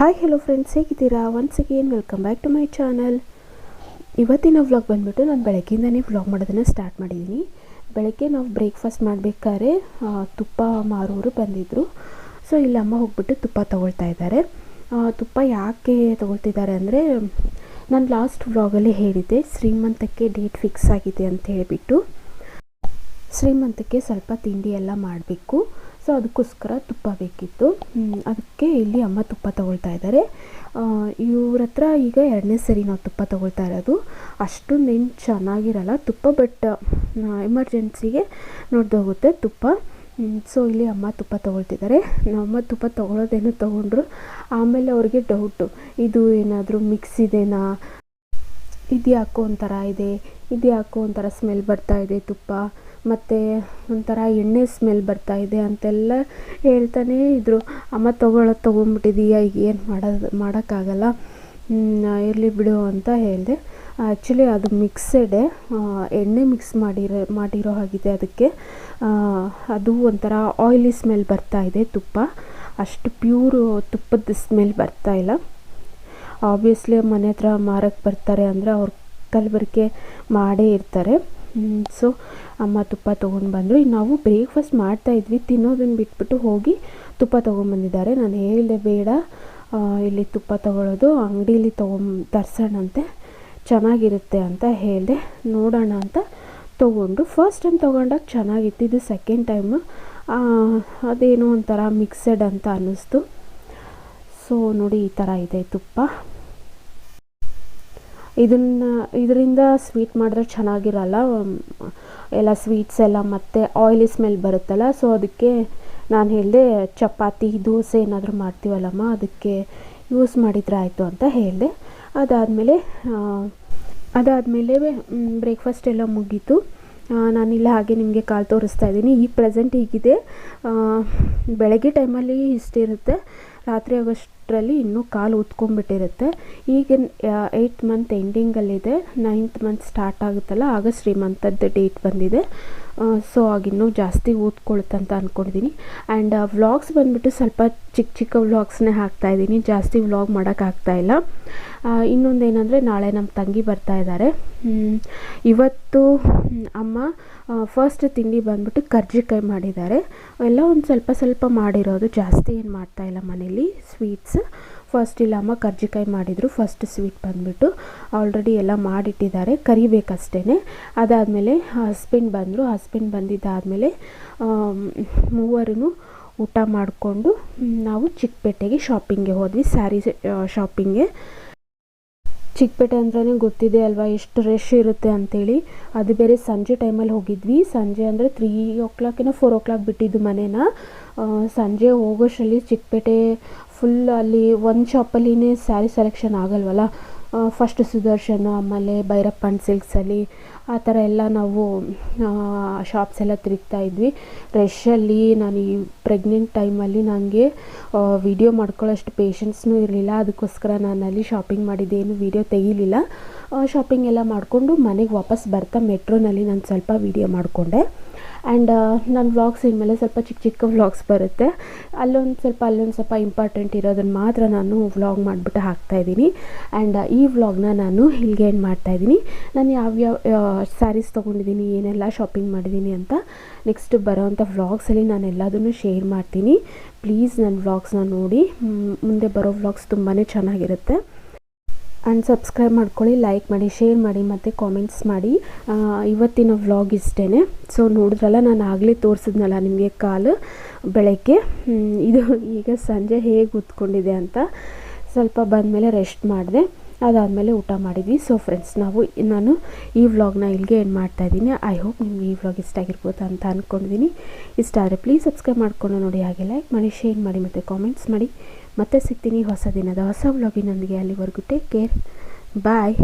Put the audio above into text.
Hi hello friends ಹೇಗಿದ್ದೀರಾ? Once again welcome back to my channel ಇವತ್ತಿನ vlog ಬಂದುಬಿಟ್ಟು ನಾನು ಬೆಳಗ್ಗೆಯಿಂದನೇ ವ್ಲಾಗ್ ಮಾಡೋದನ್ನು ಸ್ಟಾರ್ಟ್ ಮಾಡಿದ್ದೀನಿ ಬೆಳಗ್ಗೆ ನಾವು ಬ್ರೇಕ್ಫಾಸ್ಟ್ ಮಾಡಬೇಕಾದ್ರೆ ತುಪ್ಪ ಮಾರೋರು ಬಂದಿದ್ದರು ಸೊ ಇಲ್ಲಿ ಅಮ್ಮ ಹೋಗ್ಬಿಟ್ಟು ತುಪ್ಪ ತೊಗೊಳ್ತಾ ಇದ್ದಾರೆ. ತುಪ್ಪ ಯಾಕೆ ತೊಗೊಳ್ತಿದ್ದಾರೆ ಅಂದರೆ, ನಾನು ಲಾಸ್ಟ್ ವ್ಲಾಗಲ್ಲಿ ಹೇಳಿದ್ದೆ, ಶ್ರೀಮಂತಕ್ಕೆ ಡೇಟ್ ಫಿಕ್ಸ್ ಆಗಿದೆ ಅಂತ ಹೇಳಿಬಿಟ್ಟು. ಶ್ರೀಮಂತಕ್ಕೆ ಸ್ವಲ್ಪ ತಿಂಡಿ ಎಲ್ಲ ಮಾಡಬೇಕು. ಸೊ ಅದಕ್ಕೋಸ್ಕರ ತುಪ್ಪ ಬೇಕಿತ್ತು. ಅದಕ್ಕೆ ಇಲ್ಲಿ ಅಮ್ಮ ತುಪ್ಪ ತಗೊಳ್ತಾ ಇದ್ದಾರೆ. ಇವ್ರ ಹತ್ರ ಈಗ ಎರಡನೇ ಸರಿ ನಾವು ತುಪ್ಪ ತಗೊಳ್ತಾ ಇರೋದು. ಅಷ್ಟೊಂದೇನು ಚೆನ್ನಾಗಿರಲ್ಲ ತುಪ್ಪ, ಬಟ್ ಎಮರ್ಜೆನ್ಸಿಗೆ ನೋಡ್ದೋಗುತ್ತೆ ತುಪ್ಪ. ಸೊ ಇಲ್ಲಿ ಅಮ್ಮ ತುಪ್ಪ ತೊಗೊಳ್ತಿದ್ದಾರೆ. ನಮ್ಮ ತುಪ್ಪ ತೊಗೊಳೋದೇನೋ ತೊಗೊಂಡ್ರು. ಆಮೇಲೆ ಅವ್ರಿಗೆ ಡೌಟು ಇದು ಏನಾದರೂ ಮಿಕ್ಸ್ ಇದೆನಾ? ಇದು ಯಾಕೋ ಒಂಥರ ಇದೆ. ಇದು ಯಾಕೋ ಒಂಥರ ಸ್ಮೆಲ್ ಬರ್ತಾ ಇದೆ ತುಪ್ಪ. ಮತ್ತು ಒಂಥರ ಎಣ್ಣೆ ಸ್ಮೆಲ್ ಬರ್ತಾ ಇದೆ ಅಂತೆಲ್ಲ ಹೇಳ್ತಾನೇ ಇದ್ದರು ಅಮ್ಮ ತೊಗೊಳೋದು ತೊಗೊಂಬಿಟ್ಟಿದೀಯ ಈಗ ಏನು ಮಾಡೋದು, ಮಾಡೋಕ್ಕಾಗಲ್ಲ. ಇರಲಿ ಬಿಡು ಅಂತ ಹೇಳಿದೆ. ಆ್ಯಕ್ಚುಲಿ ಅದು ಮಿಕ್ಸೆಡೆ ಎಣ್ಣೆ ಮಿಕ್ಸ್ ಮಾಡಿರೋ ಮಾಡಿರೋ ಹಾಗಿದೆ ಅದಕ್ಕೆ. ಅದು ಒಂಥರ ಆಯಿಲಿ ಸ್ಮೆಲ್ ಬರ್ತಾ ಇದೆ ತುಪ್ಪ. ಅಷ್ಟು ಪ್ಯೂರು ತುಪ್ಪದ ಸ್ಮೆಲ್ ಬರ್ತಾ ಇಲ್ಲ. ಆಬ್ವಿಯಸ್ಲಿ ಮನೆ ಹತ್ರ ಮಾರಕ್ಕೆ ಬರ್ತಾರೆ ಅಂದರೆ ಅವ್ರು ಕಲಬೆರಕೆ ಮಾಡೇ ಇರ್ತಾರೆ. ಸೊ ಅಮ್ಮ ತುಪ್ಪ ತೊಗೊಂಡು ಬಂದರು. ನಾವು ಬ್ರೇಕ್ಫಾಸ್ಟ್ ಮಾಡ್ತಾಯಿದ್ವಿ ತಿನ್ನೋದನ್ನು ಬಿಟ್ಬಿಟ್ಟು ಹೋಗಿ ತುಪ್ಪ ತೊಗೊಂಬಂದಿದ್ದಾರೆ ನಾನು ಹೇಳಿದೆ, ಬೇಡ. ಇಲ್ಲಿ ತುಪ್ಪ ತಗೊಳ್ಳೋದು ಅಂಗಡೀಲಿ ತೊಗೊಂಡ್ ತರ್ಸೋಣಂತೆ. ಚೆನ್ನಾಗಿರುತ್ತೆ ಅಂತ ಹೇಳಿದೆ. ನೋಡೋಣ ಅಂತ ತೊಗೊಂಡು. ಫಸ್ಟ್ ಟೈಮ್ ತೊಗೊಂಡಾಗ ಚೆನ್ನಾಗಿತ್ತು. ಇದು ಸೆಕೆಂಡ್ ಟೈಮು ಅದೇನೋ ಒಂಥರ ಮಿಕ್ಸಡ್ ಅಂತ ಅನ್ನಿಸ್ತು. ಸೊ ನೋಡಿ ಈ ಥರ ಇದೆ ತುಪ್ಪ. ಇದನ್ನು, ಇದರಿಂದ ಸ್ವೀಟ್ ಮಾಡಿದ್ರೆ ಚೆನ್ನಾಗಿರಲ್ಲ ಎಲ್ಲ ಸ್ವೀಟ್ಸ್ ಎಲ್ಲ ಮತ್ತು ಆಯಿಲಿ ಸ್ಮೆಲ್ ಬರುತ್ತಲ್ಲ ಸೊ ಅದಕ್ಕೆ ನಾನು ಹೇಳಿದೆ ಚಪಾತಿ, ದೋಸೆ ಏನಾದರೂ ಮಾಡ್ತೀವಲ್ಲಮ್ಮ, ಅದಕ್ಕೆ ಯೂಸ್ ಮಾಡಿದರೆ ಆಯಿತು ಅಂತ ಹೇಳಿದೆ. ಅದಾದಮೇಲೆ ಅದಾದಮೇಲೆ ಬ್ರೇಕ್ಫಾಸ್ಟ್ ಎಲ್ಲ ಮುಗೀತು. ನಾನಿಲ್ಲ ಹಾಗೆ ನಿಮಗೆ ಕಾಲು ತೋರಿಸ್ತಾ ಇದ್ದೀನಿ. ಈಗ ಪ್ರೆಸೆಂಟ್ ಹೀಗಿದೆ. ಬೆಳಗ್ಗೆ ಟೈಮಲ್ಲಿ ಇಷ್ಟಿರುತ್ತೆ. ರಾತ್ರಿ ಆಗೋಷ್ಟರಲ್ಲಿ ಇನ್ನೂ ಕಾಲು ಉತ್ಕೊಂಡ್ಬಿಟ್ಟಿರುತ್ತೆ. ಈಗ ಏಯ್ಟ್ ಮಂತ್ ಎಂಡಿಂಗಲ್ಲಿದೆ ನೈನ್ತ್ ಮಂತ್ ಸ್ಟಾರ್ಟ್ ಆಗುತ್ತಲ್ಲ ಆಗ ಶ್ರೀಮಂತದ್ದು ಡೇಟ್ ಬಂದಿದೆ. ಸೊ ಆಗಿನ್ನೂ ಜಾಸ್ತಿ ಊದ್ಕೊಳುತ್ತಂತ ಅಂದ್ಕೊಂಡಿದ್ದೀನಿ ಆ್ಯಂಡ್ ವ್ಲಾಗ್ಸ್ ಬಂದುಬಿಟ್ಟು ಸ್ವಲ್ಪ ಚಿಕ್ಕ ಚಿಕ್ಕ ವ್ಲಾಗ್ಸ್ನೇ ಹಾಕ್ತಾಯಿದ್ದೀನಿ ಜಾಸ್ತಿ ವ್ಲಾಗ್ ಮಾಡೋಕ್ಕಾಗ್ತಾಯಿಲ್ಲ ಇನ್ನೊಂದೇನೆಂದರೆ ನಾಳೆ ನಮ್ಮ ತಂಗಿ ಬರ್ತಾ ಇದ್ದಾರೆ ಇವತ್ತು ಅಮ್ಮ ಫಸ್ಟ್ ತಿಂಡಿ ಬಂದ್ಬಿಟ್ಟು ಕರ್ಜಿಕಾಯಿ ಮಾಡಿದ್ದಾರೆ. ಎಲ್ಲ ಒಂದು ಸ್ವಲ್ಪ ಸ್ವಲ್ಪ ಮಾಡಿರೋದು, ಜಾಸ್ತಿ ಏನು ಮಾಡ್ತಾಯಿಲ್ಲ ಮನೇಲಿ ಸ್ವೀಟ್ಸ್ ಫಸ್ಟ್ ಇಲ್ಲ ಅಮ್ಮ ಕರ್ಜಿಕಾಯಿ ಮಾಡಿದರು. ಫಸ್ಟ್ ಸ್ವೀಟ್ ಬಂದುಬಿಟ್ಟು ಆಲ್ರೆಡಿ ಎಲ್ಲ ಮಾಡಿಟ್ಟಿದ್ದಾರೆ. ಕರಿಬೇಕಷ್ಟೇ ಅದಾದಮೇಲೆ ಹಸ್ಬೆಂಡ್ ಬಂದರು. ಹಸ್ಬೆಂಡ್ ಬಂದಿದ್ದಾದಮೇಲೆ ಮೂವರೂ ಊಟ ಮಾಡಿಕೊಂಡು ನಾವು ಚಿಕ್ಕಪೇಟೆಗೆ ಶಾಪಿಂಗ್ಗೆ ಹೋದ್ವಿ. ಸ್ಯಾರಿ ಶಾಪಿಂಗ್ಗೆ ಚಿಕ್ಕಪೇಟೆ ಅಂದ್ರೇ ಗೊತ್ತಿದೆ ಅಲ್ವಾ? ಎಷ್ಟು ರಶ್ ಇರುತ್ತೆ ಅಂತೇಳಿ. ಅದು ಬೇರೆ ಸಂಜೆ ಟೈಮಲ್ಲಿ ಹೋಗಿದ್ವಿ. ಸಂಜೆ ಅಂದರೆ ತ್ರೀ ಓ ಕ್ಲಾಕಿನ ಫೋರ್ ಓ ಕ್ಲಾಕ್ ಬಿಟ್ಟಿದ್ದು ಮನೇನ. ಸಂಜೆ ಹೋಗೋಷ್ಟರಲ್ಲಿ ಚಿಕ್ಕಪೇಟೆ ಫುಲ್ ಅಲ್ಲಿ ಒಂದು ಶಾಪಲ್ಲಿನೇ ಸ್ಯಾರಿ ಸೆಲೆಕ್ಷನ್ ಆಗಲ್ವಲ್ಲ? ಫಸ್ಟ್ ಸುದರ್ಶನ, ಆಮೇಲೆ ಭೈರಪ್ಪನ್ ಸಿಲ್ಕ್ಸಲ್ಲಿ ಆ ಥರ ಎಲ್ಲ ನಾವು ಶಾಪ್ಸ್ ಎಲ್ಲ ತಿರುಗ್ತಾ ಇದ್ವಿ. ರಶ್ಶಲ್ಲಿ ನಾನು ಪ್ರೆಗ್ನೆಂಟ್ ಟೈಮಲ್ಲಿ ನನಗೆ ವಿಡಿಯೋ ಮಾಡ್ಕೊಳ್ಳೋಷ್ಟು ಪೇಷನ್ಸ್ನೂ ಇರಲಿಲ್ಲ. ಅದಕ್ಕೋಸ್ಕರ ನಾನು ಅಲ್ಲಿ ಶಾಪಿಂಗ್ ಮಾಡಿದ್ದೇನು ವಿಡಿಯೋ ತೆಗೀಲಿಲ್ಲ. ಶಾಪಿಂಗ್ ಎಲ್ಲ ಮಾಡಿಕೊಂಡು ಮನೆಗೆ ವಾಪಸ್ ಬರ್ತಾ ಮೆಟ್ರೋನಲ್ಲಿ ನಾನು ಸ್ವಲ್ಪ ವಿಡಿಯೋ ಮಾಡಿಕೊಂಡೆ. ಆ್ಯಂಡ್ ನನ್ನ ವ್ಲಾಗ್ಸ್ ಇನ್ಮೇಲೆ ಸ್ವಲ್ಪ ಚಿಕ್ಕ ಚಿಕ್ಕ ವ್ಲಾಗ್ಸ್ ಬರುತ್ತೆ. ಅಲ್ಲೊಂದು ಸ್ವಲ್ಪ ಅಲ್ಲೊಂದು ಸ್ವಲ್ಪ ಇಂಪಾರ್ಟೆಂಟ್ ಇರೋದನ್ನು ಮಾತ್ರ ನಾನು ವ್ಲಾಗ್ ಮಾಡಿಬಿಟ್ಟು ಹಾಕ್ತಾಯಿದ್ದೀನಿ ಆ್ಯಂಡ್ ಈ ವ್ಲಾಗ್ನ ನಾನು ಇಲ್ಲಿಗೆ ಏನು ಮಾಡ್ತಾಯಿದ್ದೀನಿ ನಾನು ಯಾವ್ಯಾವ ಸ್ಯಾರೀಸ್ ತೊಗೊಂಡಿದ್ದೀನಿ, ಏನೆಲ್ಲ ಶಾಪಿಂಗ್ ಮಾಡಿದ್ದೀನಿ ಅಂತ ನೆಕ್ಸ್ಟ್ ಬರೋವಂಥ ವ್ಲಾಗ್ಸಲ್ಲಿ ನಾನು ಎಲ್ಲದನ್ನು ಶೇರ್ ಮಾಡ್ತೀನಿ. ಪ್ಲೀಸ್ ನನ್ನ ವ್ಲಾಗ್ಸ್ನ ನೋಡಿ. ಮುಂದೆ ಬರೋ ವ್ಲಾಗ್ಸ್ ತುಂಬಾ ಚೆನ್ನಾಗಿರುತ್ತೆ. ಆ್ಯಂಡ್ ಸಬ್ಸ್ಕ್ರೈಬ್ ಮಾಡ್ಕೊಳ್ಳಿ ಲೈಕ್ ಮಾಡಿ ಶೇರ್ ಮಾಡಿ, ಮತ್ತು ಕಾಮೆಂಟ್ಸ್ ಮಾಡಿ. ಇವತ್ತಿನ ವ್ಲಾಗ್ ಇಷ್ಟೇ ಸೊ ನೋಡಿದ್ರಲ್ಲ, ನಾನು ಆಗಲೇ ತೋರಿಸಿದ್ನಲ್ಲ ನಿಮಗೆ ಕಾಲು ಬೆಳಗ್ಗೆ. ಇದು ಈಗ ಸಂಜೆ ಹೇಗೆ ಉತ್ಕೊಂಡಿದೆ ಅಂತ ಸ್ವಲ್ಪ ಬಂದಮೇಲೆ ರೆಸ್ಟ್ ಮಾಡಿದೆ. ಅದಾದಮೇಲೆ ಊಟ ಮಾಡಿದ್ವಿ. ಸೊ ಫ್ರೆಂಡ್ಸ್ ನಾವು ನಾನು ಈ ವ್ಲಾಗ್ನ ಇಲ್ಲಿಗೆ ಏನು ಮಾಡ್ತಾಯಿದ್ದೀನಿ ಐ ಹೋಪ್ ನಿಮ್ಗೆ ಈ ವ್ಲಾಗ್ ಇಷ್ಟ ಆಗಿರ್ಬೋದು ಅಂತ ಅಂದ್ಕೊಂಡಿದ್ದೀನಿ ಇಷ್ಟ ಆದರೆ ಪ್ಲೀಸ್ ಸಬ್ಸ್ಕ್ರೈಬ್ ಮಾಡ್ಕೊಂಡು ನೋಡಿ. ಹಾಗೆ ಲೈಕ್ ಮಾಡಿ ಶೇರ್ ಮಾಡಿ, ಮತ್ತು ಕಾಮೆಂಟ್ಸ್ ಮಾಡಿ. ಮತ್ತೆ ಸಿಗ್ತೀನಿ ಹೊಸ ದಿನದ ಹೊಸ ವ್ಲಾಗಿನೊಂದಿಗೆ ಅಲ್ಲಿವರೆಗೂ ಟೇಕ್ ಕೇರ್ ಬಾಯ್